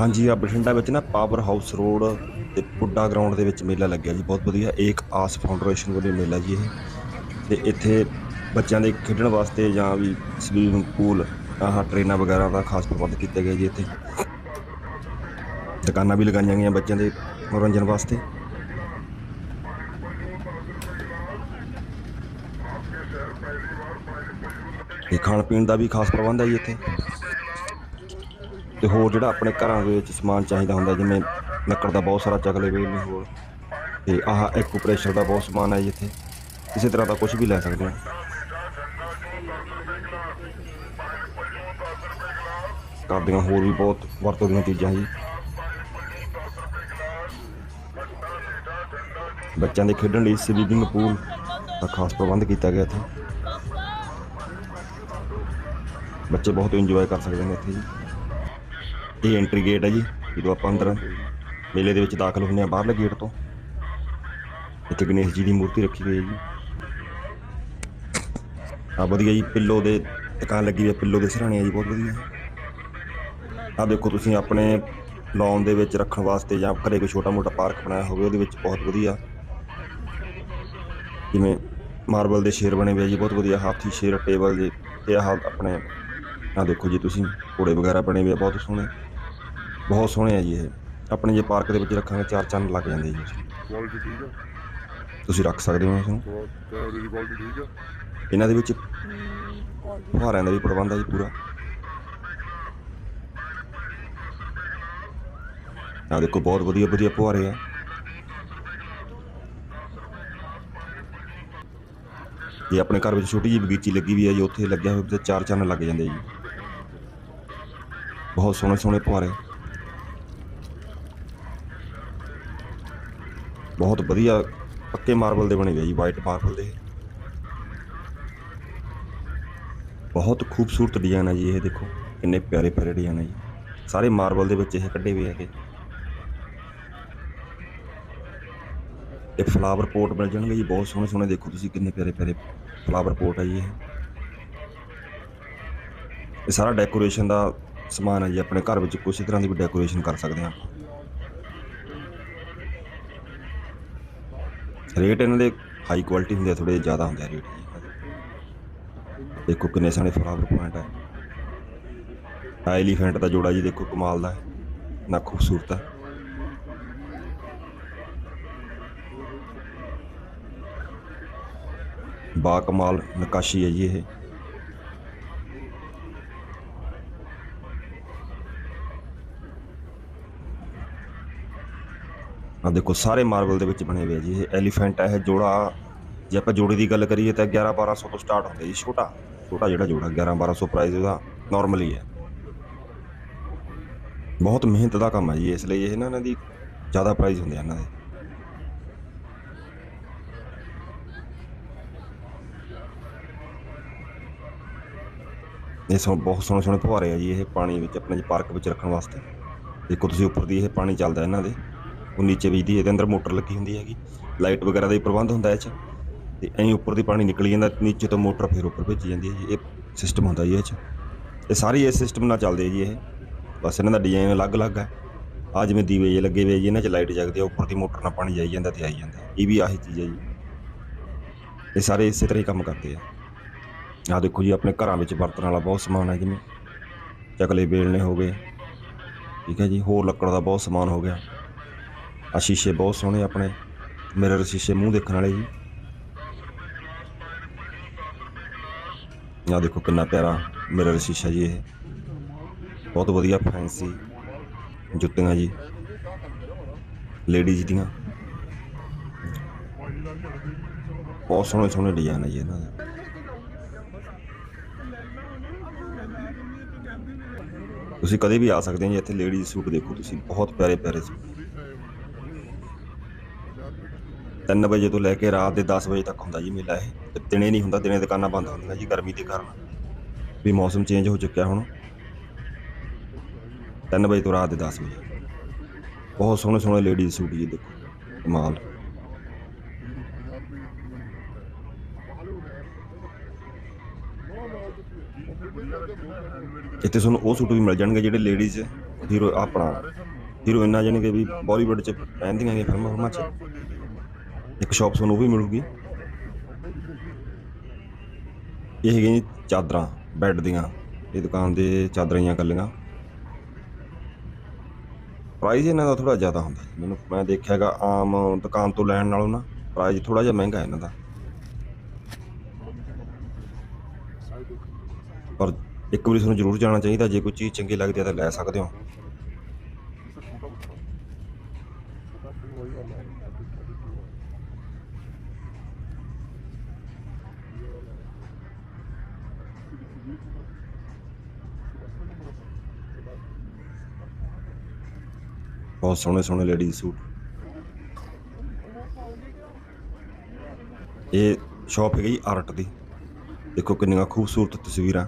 ਹਾਂਜੀ ਆ ਬਠਿੰਡਾ ਵਿੱਚ ਨਾ ਪਾਵਰ ਹਾਊਸ ਰੋਡ ਤੇ ਪੁੱਡਾ ਗਰਾਊਂਡ ਦੇ ਵਿੱਚ ਮੇਲਾ ਲੱਗਿਆ ਜੀ, ਬਹੁਤ ਵਧੀਆ। ਏਕ ਆਸ ਫਾਊਂਡੇਸ਼ਨ ਵੱਲੋਂ ਮੇਲਾ ਜੀ ਇਹ। ਤੇ ਇੱਥੇ ਬੱਚਿਆਂ ਦੇ ਖੇਡਣ ਵਾਸਤੇ ਜਾਂ ਵੀ ਸਵੀਮਿੰਗ ਪੂਲ ਆਹ ਟ੍ਰੇਨਾਂ ਵਗੈਰਾ ਦਾ ਖਾਸ ਪ੍ਰਬੰਧ ਕੀਤੇ ਗਏ ਜੀ ਇੱਥੇ। ਦੁਕਾਨਾਂ ਵੀ ਲਗਾਈਆਂ ਗਈਆਂ ਬੱਚਿਆਂ ਦੇ ਮਨੋਰੰਜਨ ਵਾਸਤੇ। ਤੇ ਖਾਣ ਪੀਣ ਦਾ ਵੀ ਖਾਸ ਪ੍ਰਬੰਧ ਹੈ ਜੀ ਇੱਥੇ। ਤੇ ਹੋਰ ਜਿਹੜਾ ਆਪਣੇ ਘਰਾਂ ਦੇ ਵਿੱਚ ਸਮਾਨ ਚਾਹੀਦਾ ਹੁੰਦਾ, ਜਿਵੇਂ ਲੱਕੜ ਦਾ ਬਹੁਤ ਸਾਰਾ ਚਕਲੇ ਵੇਲ ਨੇ ਹੋਰ। ਤੇ ਆਹ ਐਕੂਪ੍ਰੈਸ਼ਰ ਦਾ ਬਹੁਤ ਸਮਾਨ ਹੈ ਜੀ ਇੱਥੇ। ਕਿਸੇ ਤਰ੍ਹਾਂ ਦਾ ਕੁਝ ਵੀ ਲੈ ਸਕਦੇ ਹਾਂ। ਘਰ ਦੀਆਂ ਹੋਰ ਵੀ ਬਹੁਤ ਵਰਤੋਂ ਦੀਆਂ ਚੀਜ਼ਾਂ ਜੀ। ਬੱਚਿਆਂ ਦੇ ਖੇਡਣ ਲਈ ਸਵੀਮਿੰਗ ਪੂਲ ਦਾ ਖਾਸ ਪ੍ਰਬੰਧ ਕੀਤਾ ਗਿਆ ਇੱਥੇ। ਬੱਚੇ ਬਹੁਤ ਇੰਜੋਏ ਕਰ ਸਕਦੇ ਨੇ ਇੱਥੇ ਜੀ। ਇਹ ਐਂਟਰੀ ਗੇਟ ਹੈ ਜੀ। ਜਦੋਂ ਆਪਾਂ ਅੰਦਰ ਮੇਲੇ ਦੇ ਵਿੱਚ ਦਾਖਲ ਹੁੰਦੇ ਆ ਬਾਹਰਲੇ ਗੇਟ ਤੋਂ। ਇੱਥੇ ਗਣੇਸ਼ ਜੀ ਦੀ ਮੂਰਤੀ ਰੱਖੀ ਗਈ ਹੈ ਜੀ। ਆ ਵਧੀਆ ਜੀ, ਪਿੱਲੋ ਦੇ ਦੁਕਾਨ ਲੱਗੀ ਹੋਈ ਹੈ, ਪਿੱਲੋ ਦੇ ਸਿਰਹਾਣੇ ਆ ਜੀ, ਬਹੁਤ ਵਧੀਆ। ਆ ਦੇਖੋ ਤੁਸੀਂ ਆਪਣੇ ਲੌਨ ਦੇ ਵਿੱਚ ਰੱਖਣ ਵਾਸਤੇ ਜਾਂ ਘਰੇ ਕੋਈ ਛੋਟਾ ਮੋਟਾ ਪਾਰਕ ਬਣਾਇਆ ਹੋਵੇ, ਉਹਦੇ ਵਿੱਚ ਬਹੁਤ ਵਧੀਆ। ਜਿਵੇਂ ਮਾਰਬਲ ਦੇ ਸ਼ੇਰ ਬਣੇ ਹੋਏ ਆ ਜੀ, ਬਹੁਤ ਵਧੀਆ। ਹਾਥੀ ਸ਼ੇਰ, ਟੇਬਲ ਜੀ, ਤੇ ਆਹ ਆਪਣੇ ਆ ਦੇਖੋ ਜੀ ਤੁਸੀਂ, ਘੋੜੇ ਵਗੈਰਾ ਬਣੇ ਹੋਏ ਆ, ਬਹੁਤ ਸੋਹਣੇ। ਬਹੁਤ ਸੋਹਣੇ ਆ ਜੀ ਇਹ। ਆਪਣੇ ਜੇ ਪਾਰਕ ਦੇ ਵਿੱਚ ਰੱਖਾਂਗੇ ਚਾਰ ਚੰਨ ਲੱਗ ਜਾਂਦੇ ਜੀ। ਉਸਨੂੰ। ਕੁਆਲਿਟੀ ਠੀਕ ਆ? ਤੁਸੀਂ ਰੱਖ ਸਕਦੇ ਹੋ ਇਸ ਨੂੰ ਬਹੁਤ ਕੈਮਰੇ ਦੀ ਕੁਆਲਿਟੀ ਠੀਕ ਆ? ਇਹਨਾਂ ਦੇ ਵਿੱਚ ਫੁਹਾਰਿਆਂ ਦਾ ਵੀ ਪ੍ਰਬੰਧ ਹੈ ਜੀ ਪੂਰਾ। ਆ ਦੇਖੋ ਬਹੁਤ ਵਧੀਆ ਵਧੀਆ ਫੁਹਾਰੇ ਆ। ਇਹ ਆਪਣੇ ਘਰ ਵਿੱਚ ਛੋਟੀ ਜਿਹੀ ਬਗੀਚੀ ਲੱਗੀ ਵੀ ਹੈ ਜੀ ਉੱਥੇ ਲੱਗਿਆ ਹੋਇਆ ਤੇ ਚਾਰ ਚੰਨ ਲੱਗ ਜਾਂਦੇ ਜੀ। ਬਹੁਤ ਸੋਹਣੇ ਸੋਹਣੇ ਫੁਹਾਰੇ। ਬਹੁਤ ਵਧੀਆ ਪੱਕੇ ਮਾਰਬਲ ਦੇ ਬਣੇ ਹੋਏ ਜੀ ਵਾਈਟ ਮਾਰਬਲ ਦੇ। ਬਹੁਤ ਖੂਬਸੂਰਤ ਡਿਜ਼ਾਈਨ ਹੈ ਜੀ ਇਹ ਦੇਖੋ ਕਿੰਨੇ ਪਿਆਰੇ ਪਿਆਰੇ ਡਿਜ਼ਾਈਨ ਹੈ ਜੀ। ਸਾਰੇ ਮਾਰਬਲ ਦੇ ਵਿੱਚ ਇਹ ਕੱਢੇ ਹੋਏ ਹੈਗੇ ਇਹ। ਫਲਾਵਰ ਪੋਟ ਮਿਲ ਜਾਣਗੇ ਜੀ, ਬਹੁਤ ਸੋਹਣੇ ਸੋਹਣੇ ਦੇਖੋ ਤੁਸੀਂ ਕਿੰਨੇ ਪਿਆਰੇ ਪਿਆਰੇ ਫਲਾਵਰ ਪੋਟ ਹੈ ਜੀ ਇਹ। ਇਹ ਸਾਰਾ ਡੈਕੋਰੇਸ਼ਨ ਦਾ ਸਮਾਨ ਹੈ ਜੀ, ਆਪਣੇ ਘਰ ਵਿੱਚ ਕਿਸੇ ਤਰ੍ਹਾਂ ਦੀ ਵੀ ਡੈਕੋਰੇਸ਼ਨ ਕਰ ਸਕਦੇ ਹਾਂ ਰੇਟ ਇਹਨਾਂ ਦੇ ਹਾਈ ਕੁਆਲਿਟੀ ਹੁੰਦੇ ਆ ਥੋੜੇ ਜ਼ਿਆਦਾ ਹੁੰਦੇ ਰੇਟ। ਜੀ ਦੇਖੋ ਕਿੰਨੇ ਸਾਰੇ ਫਲਾਵਰ ਪੁਆਇੰਟ ਹੈ ਆ। ਐਲੀਫੈਂਟ ਦਾ ਜੋੜਾ ਜੀ ਦੇਖੋ ਕਮਾਲ ਦਾ ਹੈ ਨਾ ਖੂਬਸੂਰਤ ਹੈ ਬਾ ਕਮਾਲ ਨਕਾਸ਼ੀ ਹੈ ਜੀ ਇਹ। ਆ ਦੇਖੋ ਸਾਰੇ ਮਾਰਬਲ ਦੇ ਵਿੱਚ ਬਣੇ ਹੋਏ ਆ ਜੀ, ਇਹ ਐਲੀਫੈਂਟ ਹੈ ਇਹ ਜੋੜਾ, ਜੇ ਆਪਾਂ ਜੋੜੇ ਦੀ ਗੱਲ ਕਰੀਏ ਤਾਂ 11 1200 ਤੋਂ ਸਟਾਰਟ ਹੁੰਦਾ ਜੀ, ਛੋਟਾ ਛੋਟਾ ਜਿਹੜਾ ਜੋੜਾ 11 1200 ਪ੍ਰਾਈਸ ਉਹਦਾ ਨਾਰਮਲੀ ਹੈ ਬਹੁਤ ਮਿਹਨਤ ਦਾ ਕੰਮ ਹੈ ਜੀ, ਇਸ ਲਈ ਇਹ ਨਾ ਇਹਨਾਂ ਦੀ ਜ਼ਿਆਦਾ ਪ੍ਰਾਈਸ ਹੁੰਦੇ ਆ ਇਹਨਾਂ ਦੇ। ਇਹ ਸੋ, ਬਹੁਤ ਸੋਹਣੇ ਸੋਹਣੇ ਫੁਹਾਰੇ ਆ ਜੀ, ਇਹ ਪਾਣੀ ਵਿੱਚ, ਆਪਣੇ ਪਾਰਕ ਵਿੱਚ ਰੱਖਣ ਵਾਸਤੇ। ਦੇਖੋ ਤੁਸੀਂ ਉੱਪਰ ਦੀ ਇਹ ਪਾਣੀ ਚੱਲਦਾ ਇਹਨਾਂ ਦੇ। ਉਹ ਨੀਚੇ ਵੀਦੀ ਇਹਦੇ ਅੰਦਰ ਮੋਟਰ ਲੱਗੀ ਹੁੰਦੀ ਹੈਗੀ। ਲਾਈਟ ਵਗੈਰਾ ਦਾ ਹੀ ਪ੍ਰਬੰਧ ਹੁੰਦਾ ਇਹ 'ਚ। ਤੇ ਐਂ ਉੱਪਰ ਦੀ ਪਾਣੀ ਨਿਕਲੀ ਜਾਂਦਾ, ਨੀਚੇ ਤੋਂ ਮੋਟਰ ਫਿਰ ਉੱਪਰ ਭੇਜੀ ਜਾਂਦੀ ਹੈ ਜੀ। ਇਹ ਸਿਸਟਮ ਹੁੰਦਾ ਜੀ ਇਹ 'ਚ। ਇਹ ਸਾਰੀ ਇਸ ਸਿਸਟਮ ਨਾਲ ਚੱਲਦੇ ਜੀ ਇਹ। ਬਸ ਇਹਨਾਂ ਦਾ ਡਿਜ਼ਾਈਨ ਅਲੱਗ-ਅਲੱਗ ਹੈ। ਆ ਜਿਵੇਂ ਦੀਵੇ ਜੇ ਲੱਗੇ ਹੋਏ ਜੀ, ਇਹਨਾਂ 'ਚ ਲਾਈਟ ਜਗਦੀ ਆ, ਉੱਪਰ ਦੀ ਮੋਟਰ ਨਾਲ ਪਾਣੀ ਜਾਈ ਜਾਂਦਾ ਤੇ ਆਈ ਜਾਂਦਾ। ਇਹ ਵੀ ਆਹੀ ਚੀਜ਼ ਹੈ ਜੀ। ਇਹ ਸਾਰੇ ਇਸੇ ਤਰ੍ਹਾਂ ਹੀ ਕੰਮ ਕਰਦੇ ਆ। ਆ ਦੇਖੋ ਜੀ, ਆਪਣੇ ਘਰਾਂ ਵਿੱਚ ਵਰਤਣ ਵਾਲਾ ਬਹੁਤ ਸਮਾਨ ਹੈ ਜਿਵੇਂ। ਚਕਲੇ ਬੇਲਣੇ ਹੋ ਗਏ। ਠੀਕ ਹੈ ਜੀ, ਹੋਰ ਲੱਕੜ ਦਾ ਬਹੁਤ ਸਮਾਨ ਹੋ ਗਿਆ। ਆ ਸ਼ੀਸ਼ੇ ਬਹੁਤ ਸੋਹਣੇ ਆਪਣੇ, ਮਿਰਰ ਸ਼ੀਸ਼ੇ ਮੂੰਹ ਦੇਖਣ ਵਾਲੇ ਜੀ। ਆ ਦੇਖੋ ਕਿੰਨਾ ਪਿਆਰਾ ਮਿਰਰ ਸ਼ੀਸ਼ਾ ਜੀ ਇਹ। ਬਹੁਤ ਵਧੀਆ ਫੈਂਸੀ ਜੁੱਤੀਆਂ ਜੀ, ਲੇਡੀਜ਼ ਦੀਆਂ। ਬਹੁਤ ਸੋਹਣੇ ਸੋਹਣੇ ਡਿਜ਼ਾਈਨ ਹੈ ਜੀ ਇਹਨਾਂ ਦੇ। ਤੁਸੀਂ ਕਦੇ ਵੀ ਆ ਸਕਦੇ ਹੋ ਜੀ ਇੱਥੇ ਲੇਡੀਜ਼ ਸੂਟ ਦੇਖੋ ਤੁਸੀਂ, ਬਹੁਤ ਪਿਆਰੇ ਪਿਆਰੇ ਸੂਟ। 3 ਵਜੇ ਤੋਂ ਲੈ ਕੇ ਰਾਤ ਦੇ 10 ਵਜੇ ਤੱਕ ਹੁੰਦਾ ਜੀ ਮੇਲਾ ਇਹ। ਤੇ ਦਿਨੇ ਨਹੀਂ ਹੁੰਦਾ, ਦਿਨੇ ਦੁਕਾਨਾਂ ਬੰਦ ਹੁੰਦੀਆਂ ਜੀ ਗਰਮੀ ਦੇ ਕਾਰਨ। ਵੀ ਮੌਸਮ ਚੇਂਜ ਹੋ ਚੁੱਕਿਆ ਹੁਣ। 3 ਵਜੇ ਤੋਂ ਰਾਤ ਦੇ 10 ਵਜੇ। ਬਹੁਤ ਸੋਹਣੇ ਸੋਹਣੇ ਲੇਡੀਜ਼ ਸੂਟ ਜੀ ਦੇਖੋ, ਕਮਾਲ। ਇੱਥੇ ਤੁਹਾਨੂੰ ਉਹ ਸੂਟ ਵੀ ਮਿਲ ਜਾਣਗੇ ਜਿਹੜੇ ਲੇਡੀਜ਼ ਹੀਰੋ ਆਪਣਾ। ਹੀਰੋਇਨਾਂ ਜਾਣੀ ਕਿ ਵੀ ਬਾਲੀਵੁੱਡ 'ਚ ਪਹਿਨਦੀਆਂ ਨੇ ਫਿਲਮਾਂ ਫਿਲਮਾਂ 'ਚ। ਇੱਕ ਸ਼ਾਪ ਤੁਹਾਨੂੰ ਉਹ ਵੀ ਮਿਲੂਗੀ। ਇਹ ਹੈਗੀਆਂ ਚਾਦਰਾਂ, ਬੈੱਡ ਦੀਆਂ। ਇਹ ਦੁਕਾਨ ਦੇ ਚਾਦਰਾਂ ਦੀਆਂ ਕੱਲੀਆਂ ਪ੍ਰਾਈਸ ਇਹਨਾਂ ਦਾ ਥੋੜਾ ਜ਼ਿਆਦਾ ਹੁੰਦਾ ਮੈਨੂੰ ਮੈਂ ਦੇਖਿਆਗਾ ਆਮ ਦੁਕਾਨ ਤੋਂ ਲੈਣ ਨਾਲੋਂ ਨਾ ਪ੍ਰਾਈਸ ਥੋੜਾ ਜਿਹਾ ਮਹਿੰਗਾ ਇਹਨਾਂ ਦਾ। ਪਰ ਇੱਕ ਵਾਰੀ ਤੁਹਾਨੂੰ ਜ਼ਰੂਰ ਜਾਣਾ ਚਾਹੀਦਾ, ਜੇ ਕੋਈ ਚੀਜ਼ ਚੰਗੀ ਲੱਗਦੀ ਹੈ ਤਾਂ ਲੈ ਸਕਦੇ ਹੋ। ਬਹੁਤ ਸੋਹਣੇ ਸੋਹਣੇ ਲੇਡੀਜ਼ ਸੂਟ। ਇਹ ਸ਼ਾਪ ਹੈਗੀ ਆਰਟ ਦੀ। ਦੇਖੋ ਕਿੰਨੀਆਂ ਖੂਬਸੂਰਤ ਤਸਵੀਰਾਂ।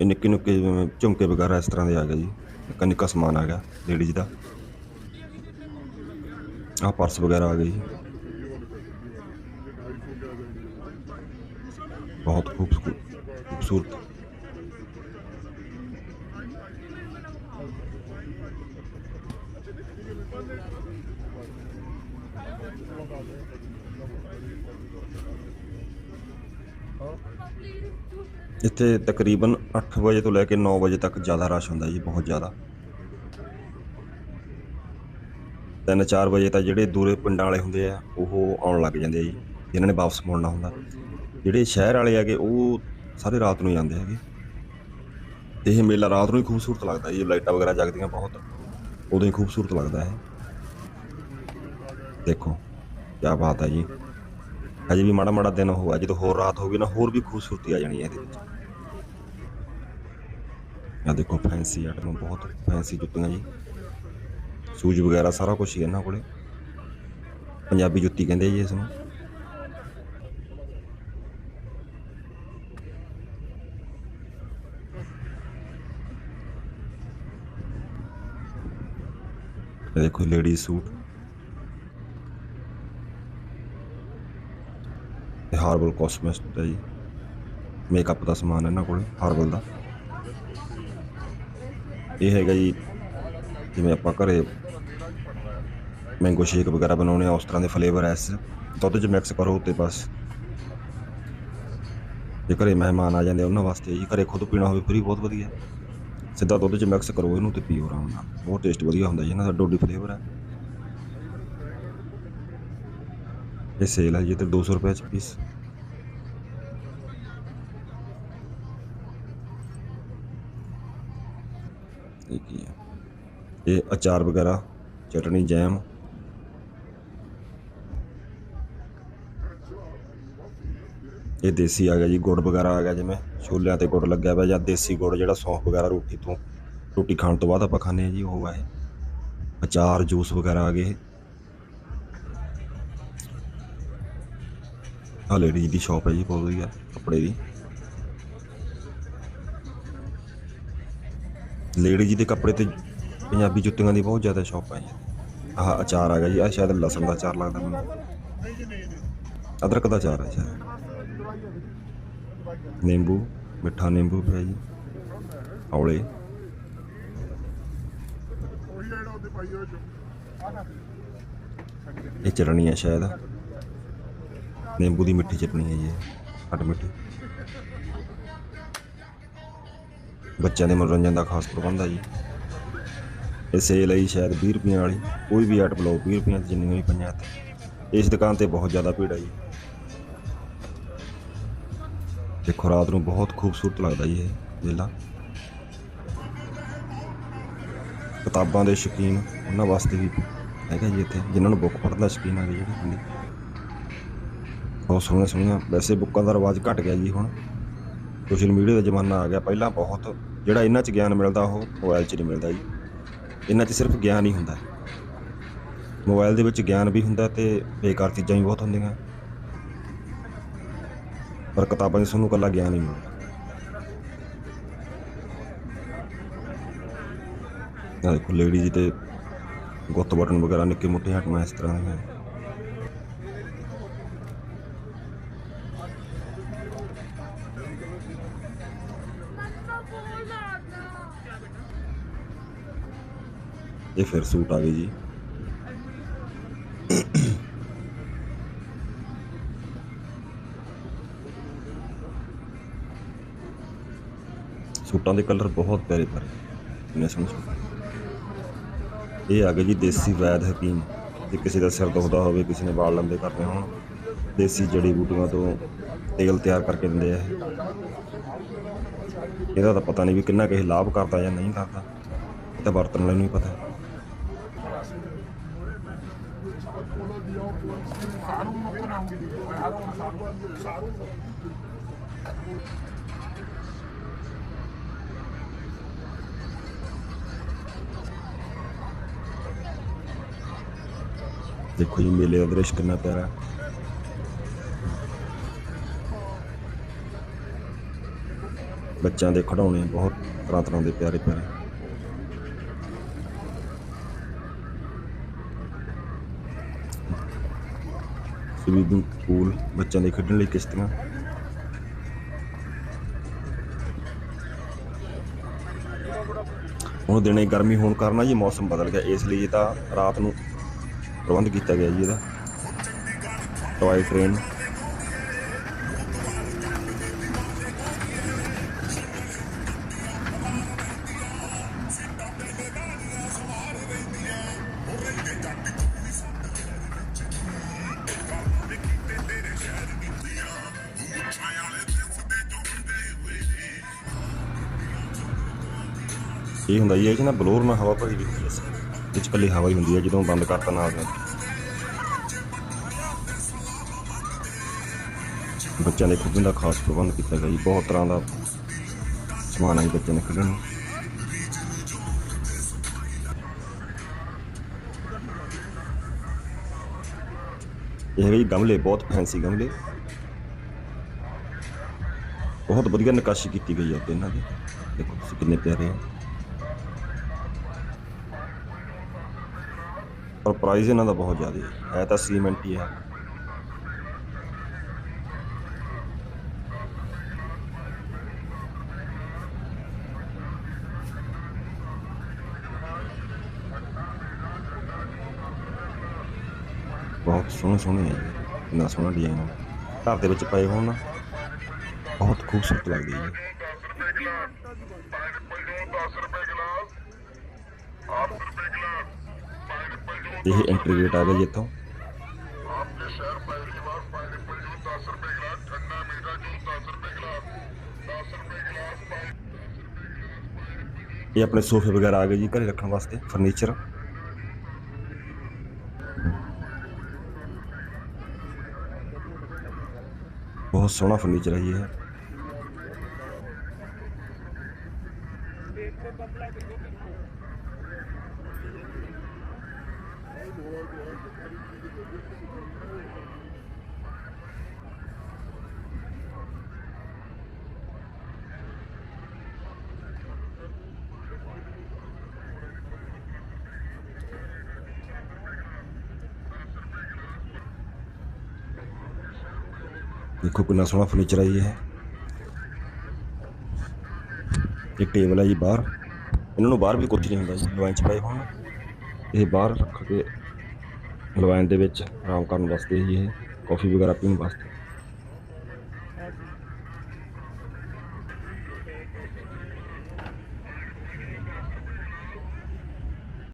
ਇਹ ਨਿੱਕੇ ਨਿੱਕੇ ਝੁਮਕੇ ਵਗੈਰਾ ਇਸ ਤਰ੍ਹਾਂ ਦੇ ਆ ਗਏ ਜੀ। ਨਿੱਕਾ ਨਿੱਕਾ ਸਮਾਨ ਆ ਗਿਆ ਲੇਡੀਜ਼ ਦਾ। ਆਹ ਪਰਸ ਵਗੈਰਾ ਆ ਗਏ ਜੀ। ਬਹੁਤ ਖੂਬਸੂਰਤ ਇੱਥੇ ਤਕਰੀਬਨ 8 ਵਜੇ ਤੋਂ ਲੈ ਕੇ 9 ਵਜੇ ਤੱਕ ਜ਼ਿਆਦਾ ਰਸ਼ ਹੁੰਦਾ ਜੀ, ਬਹੁਤ ਜ਼ਿਆਦਾ। ਤਿੰਨ 4 ਵਜੇ ਤਾਂ ਜਿਹੜੇ ਦੂਰੇ ਪਿੰਡਾਂ ਵਾਲੇ ਹੁੰਦੇ ਆ, ਉਹ ਆਉਣ ਲੱਗ ਜਾਂਦੇ ਆ ਜੀ, ਜਿਨ੍ਹਾਂ ਨੇ ਵਾਪਸ ਮੁੜਨਾ ਹੁੰਦਾ। ਜਿਹੜੇ ਸ਼ਹਿਰ ਵਾਲੇ ਹੈਗੇ, ਉਹ ਸਾਰੇ ਰਾਤ ਨੂੰ ਹੀ ਆਉਂਦੇ ਹੈਗੇ। ਤੇ ਇਹ ਮੇਲਾ ਰਾਤ ਨੂੰ ਹੀ ਖੂਬਸੂਰਤ ਲੱਗਦਾ ਜੀ, ਲਾਈਟਾਂ ਵਗੈਰਾ ਜਗਦੀਆਂ ਬਹੁਤ। ਉਦੋਂ ਹੀ ਖੂਬਸੂਰਤ ਲੱਗਦਾ ਹੈ ਦੇਖੋ ਕੀ ਬਾਤ ਹੈ ਜੀ। ਅਜੇ ਵੀ ਮਾੜਾ ਮਾੜਾ ਦਿਨ ਹੋਇਆ ਜਦੋਂ ਹੋਰ ਰਾਤ ਹੋਗੀ ਨਾ, ਹੋਰ ਵੀ ਖੂਬਸੂਰਤੀ ਆ ਜਾਣੀ ਹੈ ਇਹਦੇ ਵਿੱਚ। ਆ ਦੇਖੋ ਫੈਂਸੀ ਆਟਮ ਬਹੁਤ ਫੈਂਸੀ ਜੁੱਤੀਆਂ ਜੀ। ਸੂਜ ਵਗੈਰਾ ਸਾਰਾ ਕੁਝ ਹੀ ਇਹਨਾਂ ਕੋਲੇ। ਪੰਜਾਬੀ ਜੁੱਤੀ ਕਹਿੰਦੇ ਜੀ ਇਸ ਨੂੰ। ਇਹ ਦੇਖੋ ਲੇਡੀ ਸੂਟ। ਇਹ ਹਾਰਬਲ ਕਾਸਮੈਟਿਕ ਹੈ ਜੀ। ਮੇਕਅਪ ਦਾ ਸਮਾਨ ਇਹਨਾਂ ਕੋਲ ਹਾਰਬਲ ਦਾ। ਇਹ ਹੈਗਾ ਜੀ ਜਿਵੇਂ ਆਪਾਂ ਘਰੇ ਮੈਂਗੋ ਸ਼ੇਕ ਵਗੈਰਾ ਬਣਾਉਣੇ ਆ ਉਸ ਤਰ੍ਹਾਂ ਦੇ ਫਲੇਵਰ ਐਸ ਦੁੱਧ 'ਚ ਮਿਕਸ ਕਰੋ ਤੇ ਬਸ। ਜੇ ਘਰੇ ਮਹਿਮਾਨ ਆ ਜਾਂਦੇ ਆ, ਉਹਨਾਂ ਵਾਸਤੇ ਜੀ ਘਰੇ ਖੁਦ ਪੀਣਾ ਹੋਵੇ ਫਿਰ ਵੀ ਬਹੁਤ ਵਧੀਆ। ਸਿੱਧਾ ਦੁੱਧ 'ਚ ਮਿਕਸ ਕਰੋ, ਇਹਨੂੰ ਤੇ ਪੀਓ ਆਰਾਮ ਨਾਲ। ਬਹੁਤ ਟੇਸਟ ਵਧੀਆ ਹੁੰਦਾ ਜੀ, ਇਹਨਾਂ ਦਾ ਡੋਡੀ ਫਲੇਵਰ ਹੈ। ਇਹ ਸੇਲ ਹੈ ਜੀ ਤੇ 200 ਰੁਪਏ ਚ ਪੀਸ ਇਹ ਕੀ ਹੈ? ਇਹ ਅਚਾਰ ਵਗੈਰਾ ਚਟਣੀ ਜੈਮ ਇਹ ਦੇਸੀ ਆ ਗਿਆ ਜੀ, ਗੁੜ ਵਗੈਰਾ ਆ ਗਿਆ ਜਿਵੇਂ। ਛੋਲਿਆਂ ਤੇ ਗੁੜ ਲੱਗਿਆ ਹੋਇਆ ਜਾਂ ਦੇਸੀ ਗੁੜ ਜਿਹੜਾ ਸੌਂਫ ਵਗੈਰਾ ਰੋਟੀ ਤੋਂ, ਰੋਟੀ ਖਾਣ ਤੋਂ ਬਾਅਦ ਆਪਾਂ ਖਾਂਦੇ ਆ ਜੀ, ਉਹ ਆ ਇਹ ਅਚਾਰ, ਜੂਸ ਵਗੈਰਾ ਆ ਗਏ। ਆ ਲੇਡੀ ਦੀ ਸ਼ਾਪ ਹੈ ਜੀ, ਬਹੁਤ ਵਧੀਆ, ਕੱਪੜੇ ਦੀ। ਲੇਡੀ ਜੀ ਦੇ ਕੱਪੜੇ ਤੇ ਪੰਜਾਬੀ ਜੁੱਤੀਆਂ ਦੀ ਬਹੁਤ ਜ਼ਿਆਦਾ ਸ਼ਾਪ ਹੈ ਜੀ। ਆਹ ਅਚਾਰ ਆ ਗਿਆ ਜੀ ਆ ਸ਼ਾਇਦ ਲਸਣ ਦਾ ਅਚਾਰ ਲੱਗਦਾ ਮੈਨੂੰ। ਅਦਰਕ ਦਾ ਅਚਾਰ ਹੈ ਸ਼ਾਇਦ। ਨਿੰਬੂ ਮਿੱਠਾ ਨਿੰਬੂ ਪਿਆ ਜੀ ਔਲੇ। ਇਹ ਚਟਣੀ ਹੈ ਸ਼ਾਇਦ। ਨਿੰਬੂ ਦੀ ਮਿੱਠੀ ਚਟਣੀ ਹੈ ਜੀ ਇਹ, ਮਿੱਠੀ। ਬੱਚਿਆਂ ਦੇ ਮਨੋਰੰਜਨ ਦਾ ਖਾਸ ਪ੍ਰਬੰਧ ਹੈ ਜੀ। ਇਹ ਸੇਲ ਹੈ ਜੀ ਸ਼ਾਇਦ 20 ਰੁਪਈਆਂ ਵਾਲੀ ਕੋਈ ਵੀ ਆਈਟਮ ਲਓ 20 ਰੁਪਈਆਂ 'ਚ ਜਿੰਨੀ ਵੀ ਪਈਆਂ 'ਤੇ ਇਸ ਦੁਕਾਨ ਤੇ ਬਹੁਤ ਜ਼ਿਆਦਾ ਭੀੜ ਹੈ ਜੀ। ਦੇਖੋ, ਰਾਤ ਨੂੰ ਬਹੁਤ ਖੂਬਸੂਰਤ ਲੱਗਦਾ ਜੀ ਇਹ ਮੇਲਾ। ਕਿਤਾਬਾਂ ਦੇ ਸ਼ੌਕੀਨ ਉਹਨਾਂ ਵਾਸਤੇ ਵੀ ਹੈਗਾ ਜੀ ਇੱਥੇ, ਜਿਨ੍ਹਾਂ ਨੂੰ ਬੁੱਕ ਪੜ੍ਹਨ ਦਾ ਸ਼ੌਕੀਨ ਆ ਜਿਹੜੀ ਹੁੰਦੀ ਬਹੁਤ ਸੋਹਣੀਆਂ ਸੋਹਣੀਆਂ, ਵੈਸੇ ਬੁੱਕਾਂ ਦਾ ਰਿਵਾਜ ਘਟ ਗਿਆ ਜੀ ਹੁਣ। ਸੋਸ਼ਲ ਮੀਡੀਆ ਦਾ ਜ਼ਮਾਨਾ ਆ ਗਿਆ, ਪਹਿਲਾਂ ਬਹੁਤ, ਜਿਹੜਾ ਇਹਨਾਂ 'ਚ ਗਿਆਨ ਮਿਲਦਾ ਉਹ ਮੋਬਾਈਲ 'ਚ ਨਹੀਂ ਮਿਲਦਾ ਜੀ। ਇਹਨਾਂ 'ਚ ਸਿਰਫ ਗਿਆਨ ਹੀ ਹੁੰਦਾ। ਮੋਬਾਈਲ ਦੇ ਵਿੱਚ ਗਿਆਨ ਵੀ ਹੁੰਦਾ ਤੇ ਬੇਕਾਰ ਚੀਜ਼ਾਂ ਵੀ ਬਹੁਤ ਹੁੰਦੀਆਂ। ਪਰ ਕਿਤਾਬਾਂ ਦੇ ਸਾਨੂੰ ਕੱਲਾ ਗਿਆਨ ਹੀ ਮਿਲਦਾ ਆ ਦੇਖੋ ਲੇਡੀ ਜੀ ਤੇ ਗੁੱਤ ਬਟਨ ਵਗੈਰਾ ਨਿੱਕੇ ਮੋਟੇ ਹਟਮਾ ਇਸ ਤਰ੍ਹਾਂ ਦੇ ਇਹ ਫਿਰ ਸੂਟ ਆ ਗਏ ਜੀ। ਸੂਟਾਂ ਦੇ ਕਲਰ ਬਹੁਤ ਪਿਆਰੇ ਪਿਆਰੇ ਕਿੰਨੇ ਸੋਹਣੇ ਸੂਟ ਇਹ ਆ ਗਏ ਜੀ ਦੇਸੀ ਵੈਦ ਹਕੀਮ। ਜੇ ਕਿਸੇ ਦਾ ਸਿਰ ਦੁਖਦਾ ਹੋਵੇ, ਕਿਸੇ ਨੇ ਵਾਲ ਲੰਬੇ ਕਰਨੇ ਹੋਣ, ਦੇਸੀ ਜੜੀ ਬੂਟੀਆਂ ਤੋਂ ਤੇਲ ਤਿਆਰ ਕਰਕੇ ਦਿੰਦੇ ਆ ਇਹਦਾ ਤਾਂ ਪਤਾ ਨਹੀਂ ਵੀ ਕਿੰਨਾ ਕਿਸੇ ਲਾਭ ਕਰਦਾ ਜਾਂ ਨਹੀਂ ਕਰਦਾ। ਇਹ ਤਾਂ ਵਰਤਣ ਵਾਲੇ ਨੂੰ ਹੀ ਪਤਾ ਦੇਖੋ ਜੀ, ਮੇਲੇ ਦਾ ਦ੍ਰਿਸ਼ ਕਿੰਨਾ ਪਿਆਰਾ ਬੱਚਿਆਂ ਦੇ ਖਿਡੌਣੇ ਬਹੁਤ ਤਰ੍ਹਾਂ ਤਰ੍ਹਾਂ ਦੇ ਪਿਆਰੇ ਪਿਆਰੇ। ਸਵੀਮਿੰਗ ਪੂਲ ਬੱਚਿਆਂ ਦੇ ਖੇਡਣ ਲਈ ਕਿਸ਼ਤੀਆਂ ਹੁਣ ਦਿਨੇ ਗਰਮੀ ਹੋਣ ਕਾਰਨ ਜੀ ਮੌਸਮ ਬਦਲ ਗਿਆ, ਇਸ ਲਈ ਤਾਂ ਰਾਤ ਨੂੰ ਪ੍ਰਬੰਧ ਕੀਤਾ ਗਿਆ ਜੀ ਇਹਦਾ। ਟੋਏ ਟ੍ਰੇਨ ਇਹ ਹੁੰਦਾ ਜੀ, ਇਹ 'ਚ ਨਾ ਬਲੋਰ ਨਾਲ ਹਵਾ ਭਰੀ ਹੁੰਦੀ ਹੈ। ਇਹ 'ਚ ਹਵਾ ਹੀ ਹੁੰਦੀ ਹੈ, ਜਦੋਂ ਬੰਦ ਕਰਤਾ ਨਾਲ ਦੀ ਨਾਲ। ਬੱਚਿਆਂ ਦੇ ਖੇਡਣ ਦਾ ਖਾਸ ਪ੍ਰਬੰਧ ਕੀਤਾ ਗਿਆ ਜੀ। ਬਹੁਤ ਤਰ੍ਹਾਂ ਦਾ ਸਮਾਨ ਹੈ ਬੱਚਿਆਂ ਨੇ ਖੇਡਣ ਨੂੰ। ਇਹ ਹੈਗੇ ਗਮਲੇ, ਬਹੁਤ ਫੈਂਸੀ ਗਮਲੇ। ਬਹੁਤ ਵਧੀਆ ਨਕਾਸ਼ੀ ਕੀਤੀ ਗਈ ਹੈ ਇਹਨਾਂ ਦੀ। ਦੇਖੋ ਤੁਸੀਂ ਕਿੰਨੇ ਪਿਆਰੇ ਆ। ਪਰ ਪ੍ਰਾਈਸ ਇਹਨਾਂ ਦਾ ਬਹੁਤ ਜ਼ਿਆਦਾ ਹੈ। ਹੈ ਤਾਂ ਸੀਮੈਂਟ ਹੀ ਹੈ। ਬਹੁਤ ਸੋਹਣੇ ਸੋਹਣੇ ਹੈ ਜੀ। ਕਿੰਨਾ ਸੋਹਣਾ ਡਿਜ਼ਾਈਨ ਹੈ ਘਰ ਦੇ ਵਿੱਚ ਪਏ ਹੋਣ ਨਾ, ਬਹੁਤ ਖੂਬਸੂਰਤ ਲੱਗਦੀ ਹੈ ਇਹ ਐਂਟਰੀ ਗੇਟ ਆ ਗਿਆ ਜੀ ਇੱਥੋਂ ਇਹ ਆਪਣੇ ਸੋਫੇ ਵਗੈਰਾ ਆ ਗਏ ਜੀ ਘਰੇ ਰੱਖਣ ਵਾਸਤੇ ਫਰਨੀਚਰ ਬਹੁਤ ਸੋਹਣਾ ਫਰਨੀਚਰ ਹੈ ਜੀ ਇਹ ਦੇਖੋ ਕਿੰਨਾ ਸੋਹਣਾ ਫਰਨੀਚਰ ਹੈ ਜੀ ਇਹ ਇੱਕ ਟੇਬਲ ਹੈ ਜੀ ਬਾਹਰ ਇਹਨਾਂ ਨੂੰ ਬਾਹਰ ਵੀ ਕੁਝ ਨਹੀਂ ਹੁੰਦਾ ਜੀ ਲਵਾਈਨ ਚ ਪਏ ਹੋਣ ਇਹ ਬਾਹਰ ਦੇ ਵਿੱਚ ਆਰਾਮ ਕਰਨ ਵਾਸਤੇ ਹੀ ਇਹ ਕਾਫੀ ਵਗੈਰਾ ਪੀਣ ਵਾਸਤੇ।